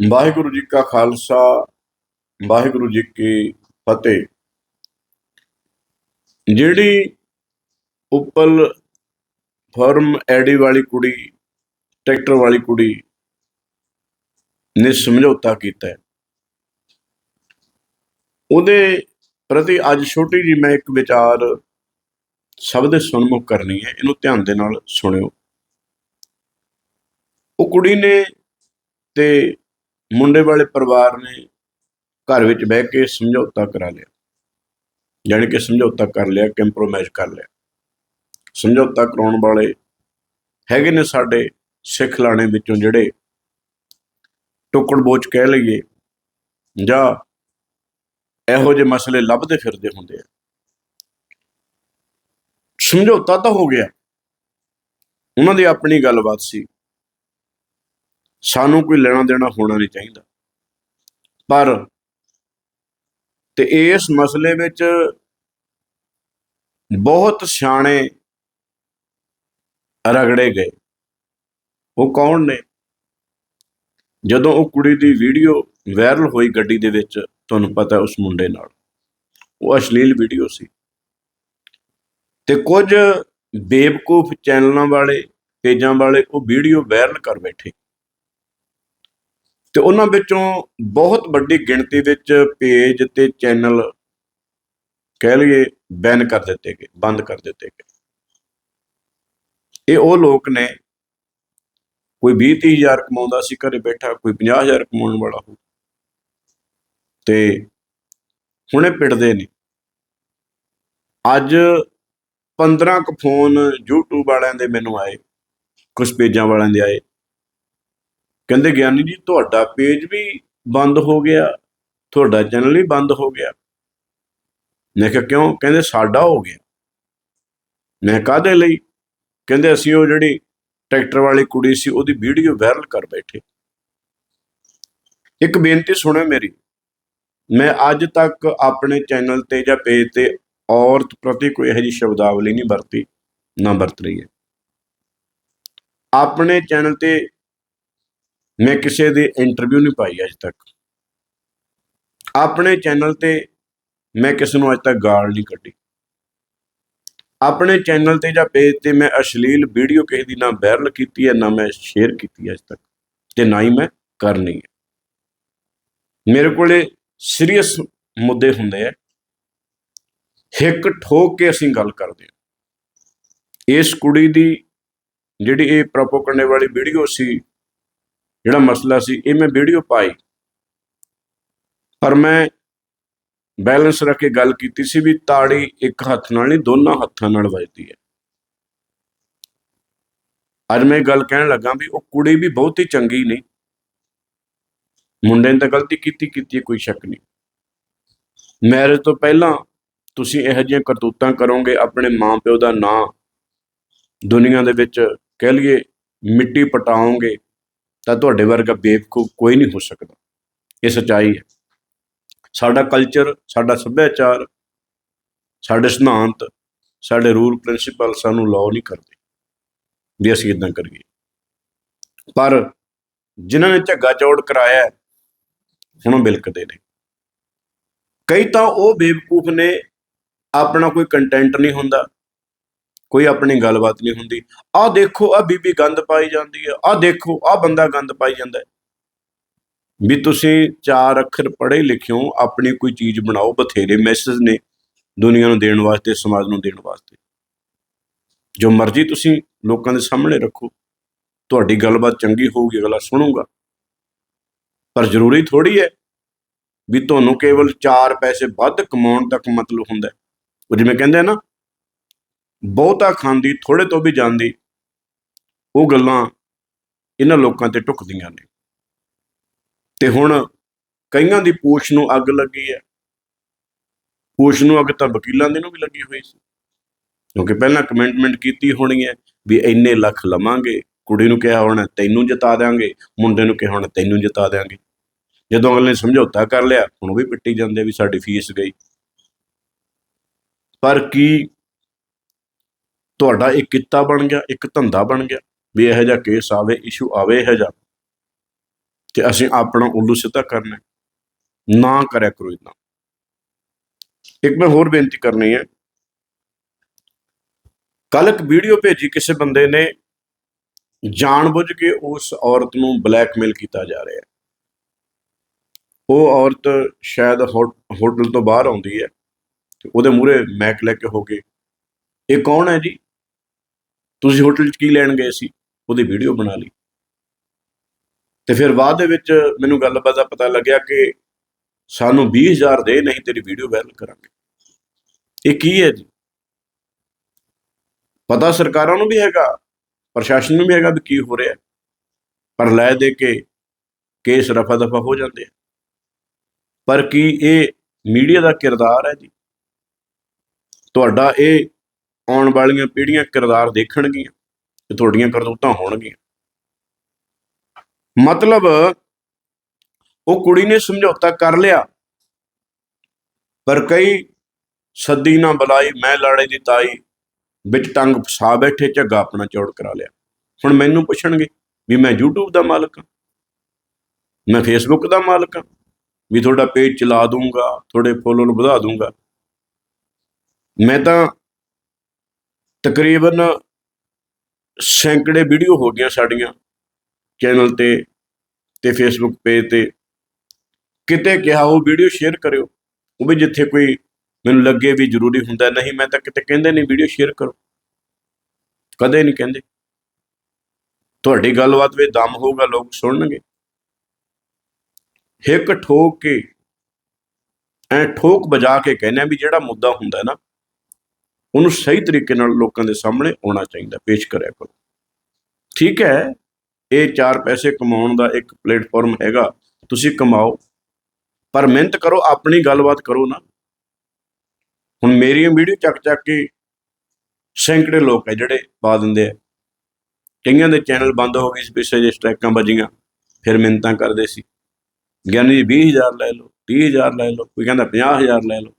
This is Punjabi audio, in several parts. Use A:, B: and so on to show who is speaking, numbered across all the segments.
A: ਵਾਹਿਗੁਰੂ ਜੀ ਕਾ ਖਾਲਸਾ, ਵਾਹਿਗੁਰੂ ਜੀ ਕੀ ਫਤਿਹ। ਜਿਹੜੀ ਉੱਪਲ ਫਰਮ ਐਡੀ ਵਾਲੀ ਕੁੜੀ, ਟਰੈਕਟਰ ਵਾਲੀ ਕੁੜੀ ਨੇ ਸਮਝੌਤਾ ਕੀਤਾ ਉਹਦੇ ਪ੍ਰਤੀ ਅੱਜ ਛੋਟੀ ਜੀ ਮੈਂ ਇੱਕ ਵਿਚਾਰ ਸਭ ਦੇ ਸਨਮੁਖ ਕਰਨੀ ਹੈ, ਇਹਨੂੰ ਧਿਆਨ ਦੇ ਨਾਲ ਸੁਣਿਓ। ਉਹ ਕੁੜੀ ਨੇ ਤੇ ਮੁੰਡੇ ਵਾਲੇ ਪਰਿਵਾਰ ਨੇ ਘਰ ਵਿੱਚ ਬਹਿ ਕੇ ਸਮਝੌਤਾ ਕਰਾ ਲਿਆ। ਜਾਣੀ ਕਿ ਸਮਝੌਤਾ ਕਰ ਲਿਆ ਕੰਪਰੋਮਾਈਜ਼ ਕਰ ਲਿਆ। ਸਮਝੌਤਾ ਕਰਾਉਣ ਵਾਲੇ ਹੈਗੇ ਨੇ ਸਾਡੇ ਸਿੱਖ ਲਾਣੇ ਵਿੱਚੋਂ ਜਿਹੜੇ ਟੁਕੜ ਬੋਚ ਕਹਿ ਲਈਏ ਜਾਂ ਇਹੋ ਜਿਹੇ ਮਸਲੇ ਲੱਭਦੇ ਫਿਰਦੇ ਹੁੰਦੇ ਆ। ਸਮਝੌਤਾ ਤਾਂ ਹੋ ਗਿਆ। ਉਹਨਾਂ ਦੀ ਆਪਣੀ ਗੱਲਬਾਤ ਸੀ। ਸਾਨੂੰ ਕੋਈ ਲੈਣਾ ਦੇਣਾ ਹੋਣਾ ਨਹੀਂ ਚਾਹੀਦਾ। ਪਰ ਤੇ ਇਸ ਮਸਲੇ ਵਿੱਚ ਬਹੁਤ ਸਿਆਣੇ ਰਗੜੇ ਗਏ। ਉਹ ਕੌਣ ਨੇ? ਜਦੋਂ ਉਹ ਕੁੜੀ ਦੀ ਵੀਡੀਓ ਵਾਇਰਲ ਹੋਈ ਗੱਡੀ ਦੇ ਵਿੱਚ, ਤੁਹਾਨੂੰ ਪਤਾ ਉਸ ਮੁੰਡੇ ਨਾਲ। ਉਹ ਅਸ਼ਲੀਲ ਵੀਡੀਓ ਸੀ। ਤੇ ਕੁਝ ਬੇਵਕੂਫ ਚੈਨਲਾਂ ਵਾਲੇ, ਪੇਜਾਂ ਵਾਲੇ ਉਹ ਵੀਡੀਓ ਵਾਇਰਲ ਕਰ ਬੈਠੇ। ਤੇ ਉਹਨਾਂ ਵਿੱਚੋਂ ਬਹੁਤ ਵੱਡੀ ਗਿਣਤੀ ਵਿੱਚ ਪੇਜ ਤੇ ਚੈਨਲ ਕਹਿ ਲਈਏ ਬੈਨ ਕਰ ਦਿੱਤੇ ਗਏ, ਬੰਦ ਕਰ ਦਿੱਤੇ ਗਏ। ਇਹ ਉਹ ਲੋਕ ਨੇ, ਕੋਈ 20 ਹਜ਼ਾਰ ਕਮਾਉਂਦਾ ਸੀ, ਘਰੇ ਬੈਠਾ, ਕੋਈ 50000 ਕਮਾਉਣ ਵਾਲਾ ਹੋ ਤੇ ਹੁਣੇ ਪਿੜਦੇ ਨੇ। ਅੱਜ 15 ਕੁ ਫੋਨ YouTube ਵਾਲਿਆਂ ਦੇ ਮੈਨੂੰ ਆਏ ਕੁਝ ਪੇਜਾਂ ਵਾਲਿਆਂ ਦੇ ਆਏ। ਕਹਿੰਦੇ ਗਿਆਨੀ ਜੀ, ਤੁਹਾਡਾ ਪੇਜ ਵੀ ਬੰਦ ਹੋ ਗਿਆ, ਤੁਹਾਡਾ ਚੈਨਲ ਵੀ ਬੰਦ ਹੋ ਗਿਆ। ਮੈਂ ਕਿਹਾ, ਕਿਉਂ? ਕਹਿੰਦੇ ਸਾਡਾ ਹੋ ਗਿਆ। ਮੈਂ ਕਾਹਦੇ ਲਈ? ਕਹਿੰਦੇ ਅਸੀਂ ਉਹ ਜਿਹੜੀ ਟਰੈਕਟਰ ਵਾਲੀ ਕੁੜੀ ਸੀ, ਉਹਦੀ ਵੀਡੀਓ ਵਾਇਰਲ ਕਰ ਬੈਠੇ। ਇੱਕ ਬੇਨਤੀ ਸੁਣੋ ਮੇਰੀ, ਮੈਂ ਅੱਜ ਤੱਕ ਆਪਣੇ ਚੈਨਲ ਤੇ ਜਾਂ ਪੇਜ ਤੇ ਔਰਤ ਪ੍ਰਤੀ ਕੋਈ ਇਹੋ ਜਿਹੀ ਸ਼ਬਦਾਵਲੀ ਨਹੀਂ ਵਰਤੀ, ਨਾ ਵਰਤ ਰਹੀ ਹੈ। ਆਪਣੇ ਚੈਨਲ ਤੇ ਮੈਂ ਕਿਸੇ ਦੀ ਇੰਟਰਵਿਊ ਨਹੀਂ ਪਾਈ ਅੱਜ ਤੱਕ। ਆਪਣੇ ਚੈਨਲ ਤੇ ਮੈਂ ਕਿਸੇ ਨੂੰ ਅੱਜ ਤੱਕ ਗਾਲ ਨਹੀਂ ਕੱਢੀ। ਆਪਣੇ ਚੈਨਲ ਤੇ ਜਾਂ ਪੇਜ ਤੇ ਮੈਂ ਅਸ਼ਲੀਲ ਵੀਡੀਓ ਕਿਸੇ ਦੀ ਨਾ ਵਾਇਰਲ ਕੀਤੀ ਹੈ, ਨਾ ਮੈਂ ਸ਼ੇਅਰ ਕੀਤੀ ਹੈ ਅੱਜ ਤੱਕ ਤੇ ਨਾ ਹੀ ਮੈਂ ਕਰਨੀ ਹੈ। ਮੇਰੇ ਕੋਲੇ ਸੀਰੀਅਸ ਮੁੱਦੇ ਹੁੰਦੇ ਆ। ਹਿੱਕ ਠੋਕ ਕੇ ਅਸੀਂ ਗੱਲ ਕਰਦੇ ਹਾਂ। ਇਸ ਕੁੜੀ ਦੀ ਜਿਹੜੀ ਇਹ ਪ੍ਰੋਪੋਗੈਂਡੇ ਵਾਲੀ ਵੀਡੀਓ ਸੀ ਜਿਹੜਾ ਮਸਲਾ ਸੀ ਇਹ ਮੈਂ ਵੀਡੀਓ ਪਾਈ। ਪਰ ਮੈਂ ਬੈਲੈਂਸ ਰੱਖ ਕੇ ਗੱਲ ਕੀਤੀ ਸੀ ਵੀ ਤਾੜੀ ਇੱਕ ਹੱਥ ਨਾਲ ਨਹੀਂ, ਦੋਨਾਂ ਹੱਥਾਂ ਨਾਲ ਵੱਜਦੀ ਹੈ। ਅੱਜ ਮੈਂ ਇਹ ਗੱਲ ਕਹਿਣ ਲੱਗਾ ਵੀ ਉਹ ਕੁੜੀ ਵੀ ਬਹੁਤ ਹੀ ਚੰਗੀ ਨਹੀਂ। ਮੁੰਡੇ ਨੇ ਤਾਂ ਗਲਤੀ ਕੀਤੀ ਕੀਤੀ ਕੋਈ ਸ਼ੱਕ ਨਹੀਂ। ਮੈਰਿਜ ਤੋਂ ਪਹਿਲਾਂ ਤੁਸੀਂ ਇਹੋ ਜਿਹੀਆਂ ਕਰਤੂਤਾਂ ਕਰੋਗੇ, ਆਪਣੇ ਮਾਪਿਓ ਦਾ ਨਾਂ ਦੁਨੀਆ ਦੇ ਵਿੱਚ ਕਹਿ ਲਈਏ ਮਿੱਟੀ ਪਟਾਓਗੇ ਤਾਂ ਤੁਹਾਡੇ ਵਰਗਾ ਬੇਵਕੂਫ ਕੋਈ ਨਹੀਂ ਹੋ ਸਕਦਾ। ਇਹ ਸੱਚਾਈ ਹੈ। ਸਾਡਾ ਕਲਚਰ ਸਾਡਾ ਸੱਭਿਆਚਾਰ, ਸਾਡੇ ਸਿਧਾਂਤ, ਸਾਡੇ ਰੂਲ ਪ੍ਰਿੰਸੀਪਲ ਸਾਨੂੰ ਲਾਅ ਨਹੀਂ ਕਰਦੇ ਵੀ ਅਸੀਂ ਇਦਾਂ ਕਰੀਏ। ਪਰ ਜਿਨ੍ਹਾਂ ਨੇ ਝੱਗਾ ਚੌੜ ਕਰਾਇਆ ਹੁਣ ਉਹ ਬਿਲਕਦੇ ਨੇ। ਕਈ ਤਾਂ ਉਹ ਬੇਵਕੂਫ ਨੇ, ਆਪਣਾ ਕੋਈ ਕੰਟੈਂਟ ਨਹੀਂ ਹੁੰਦਾ। ਕੋਈ ਆਪਣੀ ਗੱਲਬਾਤ ਨਹੀਂ ਹੁੰਦੀ। ਆਹ ਦੇਖੋ ਆ ਬੀਬੀ ਗੰਦ ਪਾਈ ਜਾਂਦੀ ਹੈ। ਆਹ ਦੇਖੋ, ਆਹ ਬੰਦਾ ਗੰਦ ਪਾਈ ਜਾਂਦਾ ਹੈ। ਵੀ ਤੁਸੀਂ ਚਾਰ ਅੱਖਰ ਪੜ੍ਹੇ ਲਿਖਿਓ ਆਪਣੀ ਕੋਈ ਚੀਜ਼ ਬਣਾਓ, ਬਥੇਰੇ ਮੈਸੇਜ ਨੇ ਦੁਨੀਆ ਨੂੰ ਦੇਣ ਵਾਸਤੇ, ਸਮਾਜ ਨੂੰ ਦੇਣ ਵਾਸਤੇ। ਜੋ ਮਰਜ਼ੀ ਤੁਸੀਂ ਲੋਕਾਂ ਦੇ ਸਾਹਮਣੇ ਰੱਖੋ। ਤੁਹਾਡੀ ਗੱਲਬਾਤ ਚੰਗੀ ਹੋਊਗੀ, ਅਗਲਾ ਸੁਣੂਗਾ। ਪਰ ਜ਼ਰੂਰੀ ਥੋੜੀ ਹੈ ਵੀ ਤੁਹਾਨੂੰ ਕੇਵਲ 4 ਪੈਸੇ ਵੱਧ ਕਮਾਉਣ ਤੱਕ ਮਤਲਬ ਹੁੰਦਾ ਉਹ ਜਿਵੇਂ ਕਹਿੰਦੇ ਆ ਨਾ ਬਹੁਤਾ ਖਾਂਦੀ ਥੋੜੇ ਤੋਂ ਵੀ ਜਾਂਦੀ ਉਹ ਗੱਲਾਂ ਇਹਨਾਂ ਲੋਕਾਂ ਤੇ ਟੁਕਦੀਆਂ ਨੇ। ਤੇ ਹੁਣ ਕਈਆਂ ਦੀ ਪੂਛ ਨੂੰ ਅੱਗ ਲੱਗੀ ਹੈ। ਪੂਛ ਨੂੰ ਅੱਗ ਤਾਂ ਵਕੀਲਾਂ ਦੇ ਨੂੰ ਵੀ ਲੱਗੀ ਹੋਈ ਸੀ। ਕਿਉਂਕਿ ਪਹਿਲਾਂ ਕਮਿਟਮੈਂਟ ਕੀਤੀ ਹੋਣੀ ਹੈ ਵੀ ਇੰਨੇ ਲੱਖ ਲਵਾਂਗੇ, ਕੁੜੀ ਨੂੰ ਕਿਹਾ ਹੋਣਾ, ਤੈਨੂੰ ਜਿਤਾ ਦਿਆਂਗੇ। ਮੁੰਡੇ ਨੂੰ ਕਿਹਾ ਹੋਣਾ, ਤੈਨੂੰ ਜਿਤਾ ਦਿਆਂਗੇ। ਜਦੋਂ ਅਗਲੇ ਨੇ ਸਮਝੌਤਾ ਕਰ ਲਿਆ, ਹੁਣ ਉਹ ਵੀ ਪਿੱਟੀ ਜਾਂਦੇ ਵੀ ਸਾਡੀ ਫੀਸ ਗਈ। ਪਰ ਕੀ ਤੁਹਾਡਾ ਇੱਕ ਕਿੱਤਾ ਬਣ ਗਿਆ, ਇੱਕ ਧੰਦਾ ਬਣ ਗਿਆ, ਵੀ ਇਹੋ ਜਿਹਾ ਕੇਸ ਆਵੇ ਇਸ਼ੂ ਆਵੇ ਇਹੋ ਜਿਹਾ। ਤੇ ਅਸੀਂ ਆਪਣਾ ਉੱਲੂ ਸਿੱਧਾ ਕਰਨਾ ਨਾ ਕਰਿਆ ਕਰੋ ਇਦਾਂ ਇੱਕ ਮੈਂ ਹੋਰ ਬੇਨਤੀ ਕਰਨੀ ਹੈ। ਕੱਲ ਇੱਕ ਵੀਡੀਓ ਭੇਜੀ ਕਿਸੇ ਬੰਦੇ ਨੇ, ਜਾਣਬੁੱਝ ਕੇ ਉਸ ਔਰਤ ਨੂੰ ਬਲੈਕਮੇਲ ਕੀਤਾ ਜਾ ਰਿਹਾ ਹੈ। ਉਹ ਔਰਤ ਸ਼ਾਇਦ ਹੋ- ਹੋਟਲ ਤੋਂ ਬਾਹਰ ਆਉਂਦੀ ਹੈ ਤੇ ਉਹਦੇ ਮੂਹਰੇ ਮੈਕ ਲੈ ਕੇ ਹੋ ਗਏ। ਇਹ ਕੌਣ ਹੈ ਜੀ? ਤੁਸੀਂ ਹੋਟਲ 'ਚ ਕੀ ਲੈਣ ਗਏ ਸੀ? ਉਹਦੀ ਵੀਡੀਓ ਬਣਾ ਲਈ। ਤੇ ਫਿਰ ਬਾਅਦ ਦੇ ਵਿੱਚ ਮੈਨੂੰ ਗੱਲਬਾਤ ਦਾ ਪਤਾ ਲੱਗਿਆ ਕਿ ਸਾਨੂੰ 20000 ਦੇ ਨਹੀਂ, ਤੇਰੀ ਵੀਡੀਓ ਵਾਇਰਲ ਕਰਾਂਗੇ। ਇਹ ਕੀ ਹੈ ਜੀ? ਪਤਾ ਸਰਕਾਰਾਂ ਨੂੰ ਵੀ ਹੈਗਾ, ਪ੍ਰਸ਼ਾਸਨ ਨੂੰ ਵੀ ਹੈਗਾ ਵੀ ਕੀ ਹੋ ਰਿਹਾ। ਪਰ ਲੈ ਦੇ ਕੇ ਕੇਸ ਰਫਾ ਦਫਾ ਹੋ ਜਾਂਦੇ ਆ। ਪਰ ਕੀ ਇਹ ਮੀਡੀਆ ਦਾ ਕਿਰਦਾਰ ਹੈ ਜੀ? ਤੁਹਾਡਾ ਇਹ ਆਉਣ ਵਾਲੀਆਂ ਪੀੜ੍ਹੀਆਂ ਕਿਰਦਾਰ ਦੇਖਣਗੀਆਂ ਤੇ ਤੁਹਾਡੀਆਂ ਕਰਤੂਤਾਂ ਹੋਣਗੀਆਂ। ਮਤਲਬ ਉਹ ਕੁੜੀ ਨੇ ਸਮਝੌਤਾ ਕਰ ਲਿਆ, ਪਰ ਕਈ ਸੱਦੀ ਨਾ ਬੁਲਾਈ, ਮੈਂ ਲਾੜੇ ਦੀ ਤਾਈ ਵਿੱਚ ਟੰਗ ਫਸਾ ਬੈਠੇ, ਝੱਗਾ ਆਪਣਾ ਚੌੜ ਕਰਾ ਲਿਆ। ਹੁਣ ਮੈਨੂੰ ਪੁੱਛਣਗੇ ਵੀ ਮੈਂ YouTube ਦਾ ਮਾਲਕ ਹਾਂ? ਮੈਂ Facebook ਦਾ ਮਾਲਕ ਹਾਂ? ਵੀ ਤੁਹਾਡਾ ਪੇਜ ਚਲਾ ਦੂੰਗਾ, ਤੁਹਾਡੇ ਫੋਲੋ ਨੂੰ ਵਧਾ ਦੂੰਗਾ? ਮੈਂ ਤਾਂ ਤਕਰੀਬਨ ਸੈਂਕੜੇ ਵੀਡੀਓ ਹੋ ਗਈਆਂ ਸਾਡੀਆਂ ਚੈਨਲ ਤੇ ਤੇ ਫੇਸਬੁੱਕ ਪੇਜ ਤੇ। ਕਿਤੇ ਕਿਹਾ ਉਹ ਵੀਡੀਓ ਸ਼ੇਅਰ ਕਰਿਓ। ਉਹ ਵੀ ਜਿੱਥੇ ਕੋਈ ਮੈਨੂੰ ਲੱਗੇ ਵੀ ਜ਼ਰੂਰੀ ਹੁੰਦਾ, ਨਹੀਂ ਮੈਂ ਤਾਂ ਕਿਤੇ ਕਹਿੰਦੇ ਨਹੀਂ ਵੀਡੀਓ ਸ਼ੇਅਰ ਕਰੋ। ਕਦੇ ਨਹੀਂ ਕਹਿੰਦੇ। ਤੁਹਾਡੀ ਗੱਲਬਾਤ ਵਿੱਚ ਦਮ ਹੋਊਗਾ, ਲੋਕ ਸੁਣਨਗੇ। ਹਿੱਕ ਠੋਕ ਕੇ, ਐ ਠੋਕ ਵਜਾ ਕੇ ਕਹਿੰਦੇ ਵੀ ਜਿਹੜਾ ਮੁੱਦਾ ਹੁੰਦਾ ਨਾ ਉਹਨੂੰ ਸਹੀ ਤਰੀਕੇ ਨਾਲ ਲੋਕਾਂ ਦੇ ਸਾਹਮਣੇ ਆਉਣਾ ਚਾਹੀਦਾ, ਪੇਸ਼ ਕਰਿਆ ਕਰੋ। ਠੀਕ ਹੈ, ਇਹ ਚਾਰ ਪੈਸੇ ਕਮਾਉਣ ਦਾ ਇੱਕ ਪਲੇਟਫਾਰਮ ਹੈਗਾ, ਤੁਸੀਂ ਕਮਾਓ, ਪਰ ਮਿਹਨਤ ਕਰੋ, ਆਪਣੀ ਗੱਲਬਾਤ ਕਰੋ ਨਾ। ਹੁਣ ਮੇਰੀ ਵੀਡੀਓ ਚੱਕ ਚੱਕ ਕੇ ਸੈਂਕੜੇ ਲੋਕ ਹੈ ਜਿਹੜੇ ਪਾ ਦਿੰਦੇ ਆ। ਕਈਆਂ ਦੇ ਚੈਨਲ ਬੰਦ ਹੋ ਗਏ ਸੀ, ਪਿੱਛੇ ਜੇ ਸਟ੍ਰਾਈਕਾਂ ਵੱਜੀਆਂ, ਫਿਰ ਮਿੰਤਾਂ ਕਰਦੇ ਸੀ। ਗਿਆਨੀ ਜੀ 20000 ਲੈ ਲਓ 30000 ਲੈ ਲਓ, ਕੋਈ ਕਹਿੰਦਾ 50000 ਲੈ ਲਓ।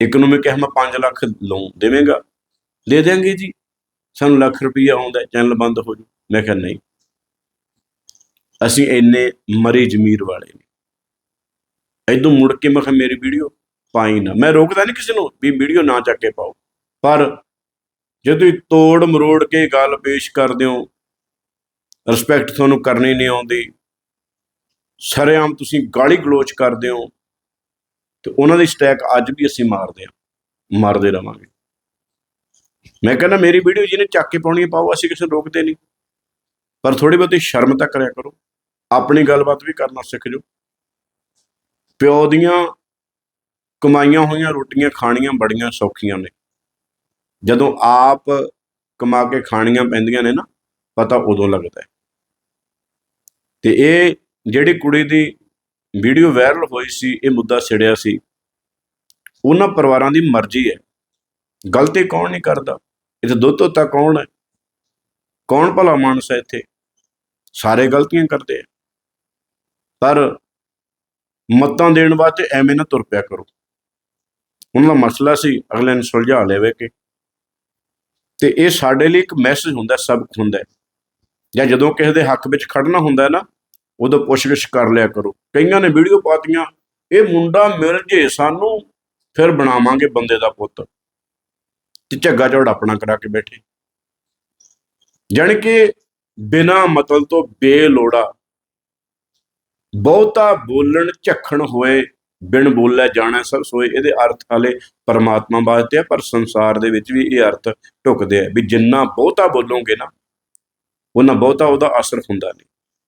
A: ਇੱਕ ਨੂੰ ਮੈਂ ਕਿਹਾ ਮੈਂ 5 ਲੱਖ ਲੋਨ ਦੇਵੇਂਗਾ, ਦੇ ਦੇਾਂਗੇ ਜੀ। ਸਾਨੂੰ ਲੱਖ ਰੁਪਈਆ ਆਉਂਦਾ ਚੈਨਲ ਬੰਦ ਹੋ ਜੂ। ਮੈਂ ਕਿਹਾ ਨਹੀਂ। ਅਸੀਂ ਇੰਨੇ ਮਰੀ ਜ਼ਮੀਰ ਵਾਲੇ ਨੇ। ਇਦੋਂ ਮੁੜ ਕੇ ਮੈਂ ਕਿਹਾ ਮੇਰੀ ਵੀਡੀਓ ਪਾਈ ਨਾ। ਮੈਂ ਰੋਕਦਾ ਨਹੀਂ ਕਿਸੇ ਨੂੰ ਵੀ ਵੀਡੀਓ ਨਾ ਚੱਕ ਕੇ ਪਾਓ। ਪਰ ਜੇ ਤੁਸੀਂ ਤੋੜ ਮਰੋੜ ਕੇ ਗੱਲ ਪੇਸ਼ ਕਰਦੇ ਹੋ ਰਿਸਪੈਕਟ ਤੁਹਾਨੂੰ ਕਰਨੀ ਨਹੀਂ ਆਉਂਦੀ। ਸਰੇਆਮ ਤੁਸੀਂ ਗਾਲੀ ਗਲੋਚ ਕਰਦੇ ਹੋ। ਤੇ ਉਹਨਾਂ ਦੀ ਸਟੈਕ ਅੱਜ ਵੀ ਅਸੀਂ ਮਾਰਦੇ ਹਾਂ, ਮਾਰਦੇ ਰਵਾਂਗੇ। ਮੈਂ ਕਹਿੰਦਾ ਮੇਰੀ ਵੀਡੀਓ ਜਿਹਨੇ ਚੱਕ ਕੇ ਪਾਉਣੀ ਪਾਓ, ਅਸੀਂ ਕਿਸੇ ਨੂੰ ਰੋਕਦੇ ਨਹੀਂ। ਪਰ ਥੋੜੀ ਬਹੁਤੀ ਸ਼ਰਮ ਤਾਂ ਕਰਿਆ ਕਰੋ, ਆਪਣੀ ਗੱਲਬਾਤ ਵੀ ਕਰਨਾ ਸਿੱਖ ਜਾਓ। ਪਿਓ ਦੀਆਂ ਕਮਾਈਆਂ ਹੋਈਆਂ, ਰੋਟੀਆਂ ਖਾਣੀਆਂ ਬੜੀਆਂ ਸੌਖੀਆਂ ਨੇ। ਜਦੋਂ ਆਪ ਕਮਾ ਕੇ ਖਾਣੀਆਂ ਪੈਂਦੀਆਂ ਨੇ ਨਾ, ਪਤਾ ਉਦੋਂ ਲੱਗਦਾ ਹੈ। ਤੇ ਇਹ ਜਿਹੜੀ ਕੁੜੀ ਦੀ ਵੀਡੀਓ ਵਾਇਰਲ ਹੋਈ ਸੀ, ਇਹ ਮੁੱਦਾ ਛਿੜਿਆ ਸੀ। ਉਹਨਾਂ ਪਰਿਵਾਰਾਂ ਦੀ ਮਰਜ਼ੀ ਹੈ। ਗਲਤੀ ਕੌਣ ਨਹੀਂ ਕਰਦਾ? ਇੱਥੇ ਦੁੱਧ ਤੋਤਾ ਕੌਣ ਹੈ? ਕੌਣ ਭਲਾ ਮਾਨਸ ਹੈ ਇੱਥੇ? ਸਾਰੇ ਗਲਤੀਆਂ ਕਰਦੇ ਆ। ਪਰ ਮਤਾਂ ਦੇਣ ਵਾਸਤੇ ਐਵੇਂ ਨਾ ਤੁਰ ਪਿਆ ਕਰੋ। ਉਹਨਾਂ ਦਾ ਮਸਲਾ ਸੀ, ਅਗਲੇ ਨੂੰ ਸੁਲਝਾ ਲਵੇ ਕਿ। ਤੇ ਇਹ ਸਾਡੇ ਲਈ ਇੱਕ ਮੈਸੇਜ ਹੁੰਦਾ, ਸਬਕ ਹੁੰਦਾ ਜਾਂ ਜਦੋਂ ਕਿਸੇ ਦੇ ਹੱਕ ਵਿੱਚ ਖੜਨਾ ਹੁੰਦਾ ਨਾ ਉਦੋਂ ਪੁੱਛਗਿਛ ਕਰ ਲਿਆ ਕਰੋ। ਕਈਆਂ ਨੇ ਵੀਡੀਓ ਪਾਤੀਆਂ, ਇਹ ਮੁੰਡਾ ਮਿਲ ਜੇ ਸਾਨੂੰ, ਫਿਰ ਬਣਾਵਾਂਗੇ ਬੰਦੇ ਦਾ ਪੁੱਤ। ਤੇ ਝੱਗਾ ਝੋੜ ਆਪਣਾ ਕਰਾ ਕੇ ਬੈਠੇ। ਜਾਣੀ ਕਿ ਬਿਨਾ ਮਤਲਬ ਤੋਂ ਬੇਲੋੜਾ, ਬਹੁਤਾ ਬੋਲਣ ਝੱਖਣ ਹੋਏ, ਬਿਨ ਬੋਲਿਆ ਜਾਣਾ ਸਭ ਸੋਏ, ਇਹਦੇ ਅਰਥ ਹਾਲੇ ਪਰਮਾਤਮਾ ਵਾਸਤੇ ਆ, ਪਰ ਸੰਸਾਰ ਦੇ ਵਿੱਚ ਵੀ ਇਹ ਅਰਥ ਢੁਕਦੇ ਆ ਵੀ ਜਿੰਨਾ ਬਹੁਤਾ ਬੋਲੋਗੇ ਨਾ ਉਹਨਾਂ ਬਹੁਤਾ ਉਹਦਾ ਅਸਰ ਹੁੰਦਾ ਨਹੀਂ।